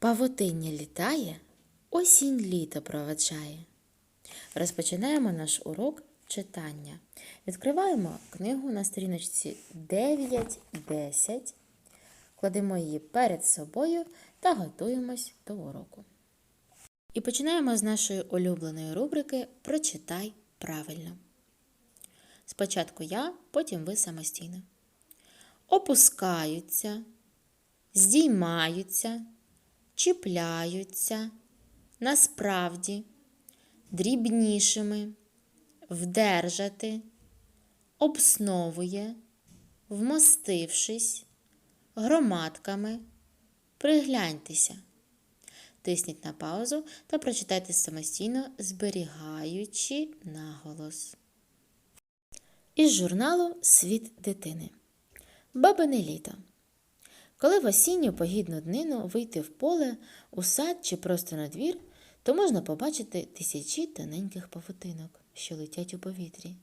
Павутиння літає, осінь літо проведжає. Розпочинаємо наш урок читання. Відкриваємо книгу на сторіночці 9-10, кладемо її перед собою та готуємось до уроку. І починаємо з нашої улюбленої рубрики Прочитай правильно. Спочатку я, потім ви самостійно. Опускаються, здіймаються, чіпляються, насправді, дрібнішими, вдержати, обсновує, вмостившись, громадками, пригляньтеся. Тисніть на паузу та прочитайте самостійно, зберігаючи наголос. Із журналу Світ дитини. Бабине літо. Коли в осінню погідну днину вийти в поле, у сад чи просто на двір, то можна побачити тисячі тоненьких павутинок, що летять у повітрі.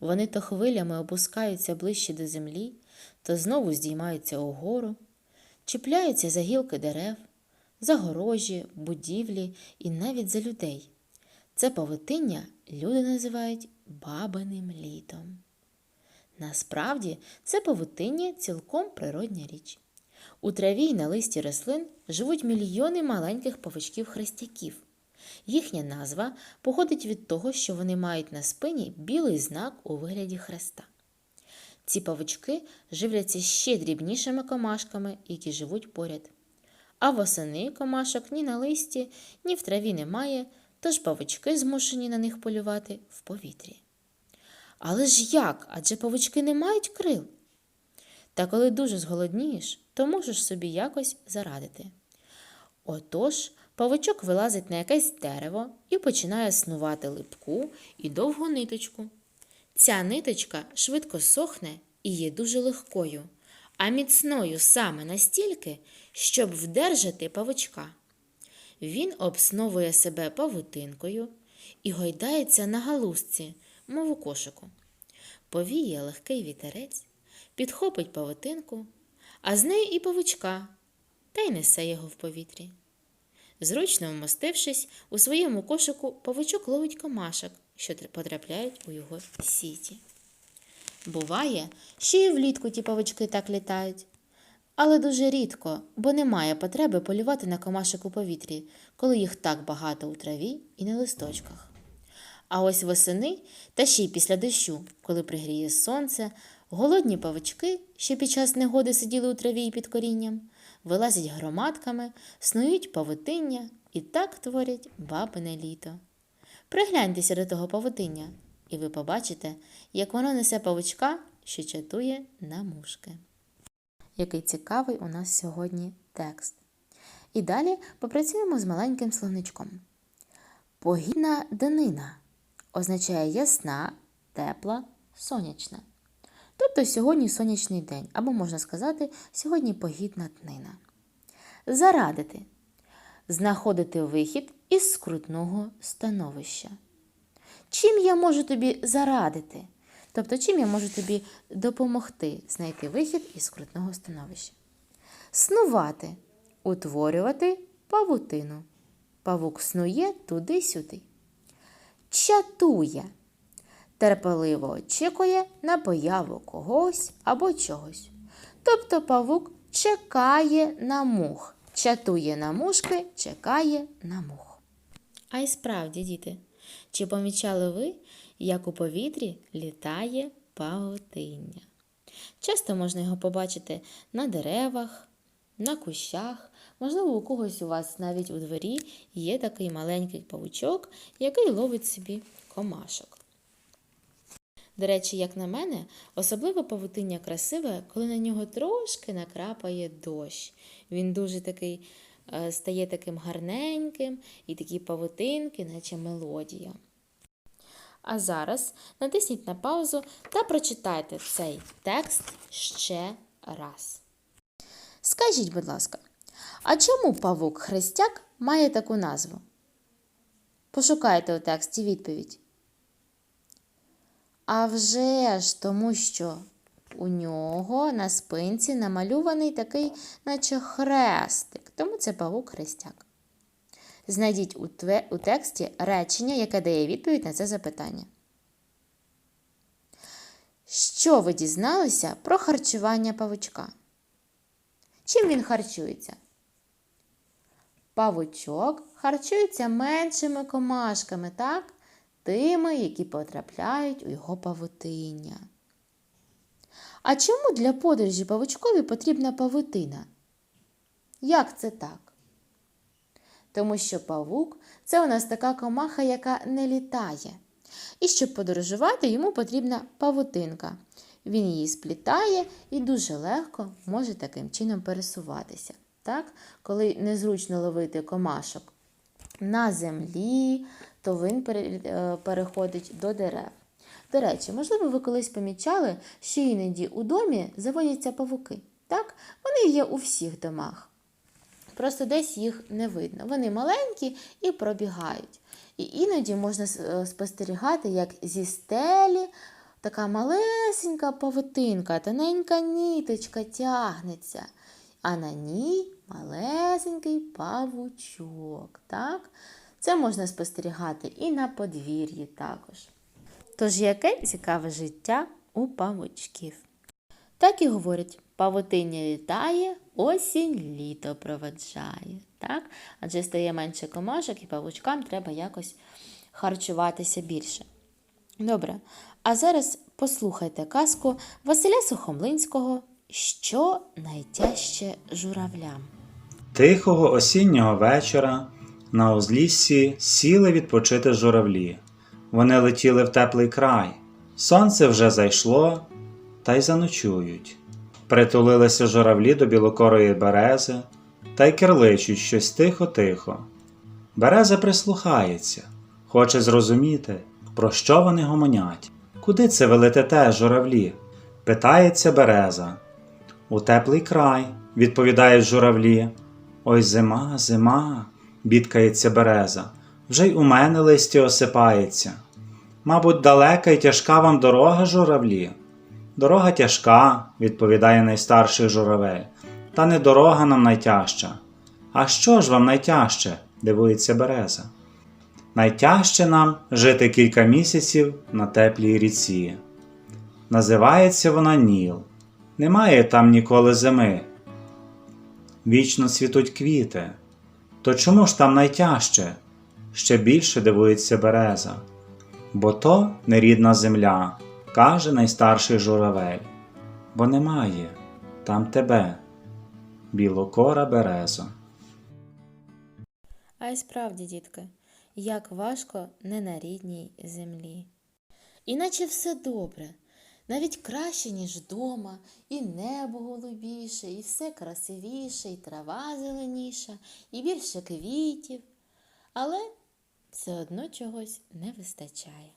Вони то хвилями опускаються ближче до землі, то знову здіймаються угору, чіпляються за гілки дерев, за горожі, будівлі і навіть за людей. Це павутиння люди називають бабиним літом. Насправді, це павутиння цілком природня річ. У траві й на листі рослин живуть мільйони маленьких павучків-хрестяків. Їхня назва походить від того, що вони мають на спині білий знак у вигляді хреста. Ці павучки живляться ще дрібнішими комашками, які живуть поряд. А восени комашок ні на листі, ні в траві немає, тож павучки змушені на них полювати в повітрі. Але ж як? Адже павучки не мають крил. Та коли дуже зголоднієш, то можеш собі якось зарадити. Отож, павучок вилазить на якесь дерево і починає снувати липку і довгу ниточку. Ця ниточка швидко сохне і є дуже легкою, а міцною саме настільки, щоб вдержати павучка. Він обсновує себе павутинкою і гойдається на галузці, мов у кошику. Повіє легкий вітерець, підхопить павутинку, а з нею і павучка, та й несе його в повітрі. Зручно вмостившись, у своєму кошику павучок ловить комашок, що потрапляють у його сіті. Буває, що і влітку ті павучки так літають. Але дуже рідко, бо немає потреби полювати на комашок у повітрі, коли їх так багато у траві і на листочках. А ось восени, та ще й після дощу, коли пригріє сонце, голодні павучки, що під час негоди сиділи у траві і під корінням, вилазять громадками, снують павутиння і так творять бабине літо. Пригляньтеся до того павутиння, і ви побачите, як воно несе павучка, що чатує на мушки. Який цікавий у нас сьогодні текст. І далі попрацюємо з маленьким словничком. Погідна данина означає ясна, тепла, сонячна. Тобто сьогодні сонячний день, або можна сказати, сьогодні погідна днина. Зарадити знаходити вихід із скрутного становища. Чим я можу тобі зарадити? Тобто, чим я можу тобі допомогти знайти вихід із скрутного становища? Снувати утворювати павутину. Павук снує туди-сюди. Чатує. Терпеливо очікує на появу когось або чогось. Тобто павук чекає на мух. Чатує на мушки, чекає на мух. А й справді, діти, чи помічали ви, як у повітрі літає павутиння? Часто можна його побачити на деревах, на кущах, можливо, у когось у вас навіть у дворі є такий маленький павучок, який ловить собі комашок. До речі, як на мене, особливо павутиння красиве, коли на нього трошки накрапає дощ. Він дуже такий е, стає таким гарненьким і такі павутинки, наче мелодія. А зараз натисніть на паузу та прочитайте цей текст ще раз. Скажіть, будь ласка, а чому павук хрестяк має таку назву? Пошукайте у тексті відповідь. А вже ж тому, що у нього на спинці намальований такий, наче хрестик, тому це павук хрестяк. Знайдіть у, тве- у тексті речення, яке дає відповідь на це запитання. Що ви дізналися про харчування павучка? Чим він харчується? Павучок харчується меншими комашками, так? Тими, які потрапляють у його павутиння. А чому для подорожі павучкові потрібна павутина? Як це так? Тому що павук це у нас така комаха, яка не літає. І щоб подорожувати, йому потрібна павутинка. Він її сплітає і дуже легко може таким чином пересуватися. Так? Коли незручно ловити комашок на землі, то він е, переходить до дерев. До речі, можливо, ви колись помічали, що іноді у домі заводяться павуки. Так? Вони є у всіх домах. Просто десь їх не видно. Вони маленькі і пробігають. І іноді можна е, спостерігати, як зі стелі така малесенька павутинка, тоненька ніточка тягнеться, а на ній малесенький павучок. Так? Це можна спостерігати і на подвір'ї також. Тож яке цікаве життя у павучків? Так і говорять, павутиння літає, осінь літо проведжає. Так? Адже стає менше комашок і павучкам треба якось харчуватися більше. Добре, а зараз послухайте казку Василя Сухомлинського Що найтяжче журавлям. Тихого осіннього вечора на узліссі сіли відпочити журавлі. Вони летіли в теплий край. Сонце вже зайшло, та й заночують. Притулилися журавлі до білокорої берези та й кирличуть щось тихо-тихо. Береза прислухається, хоче зрозуміти, про що вони гомонять. Куди це ви летите, журавлі? питається береза. У теплий край, відповідають журавлі. Ой, зима, зима, бідкається береза, вже й у мене листя осипається. Мабуть, далека й тяжка вам дорога, журавлі. Дорога тяжка, відповідає найстарший журавель, та не дорога нам найтяжча. А що ж вам найтяжче? дивується береза. Найтяжче нам жити кілька місяців на теплій ріці. Називається вона Ніл. Немає там ніколи зими. Вічно цвітуть квіти. То чому ж там найтяжче? Ще більше дивується береза. Бо то нерідна земля, каже найстарший журавель. Бо немає там тебе, білокора березо. А й справді, дітки, як важко не на рідній землі. Іначе все добре, навіть краще, ніж вдома, і небо голубіше, і все красивіше, і трава зеленіша, і більше квітів. Але все одно чогось не вистачає.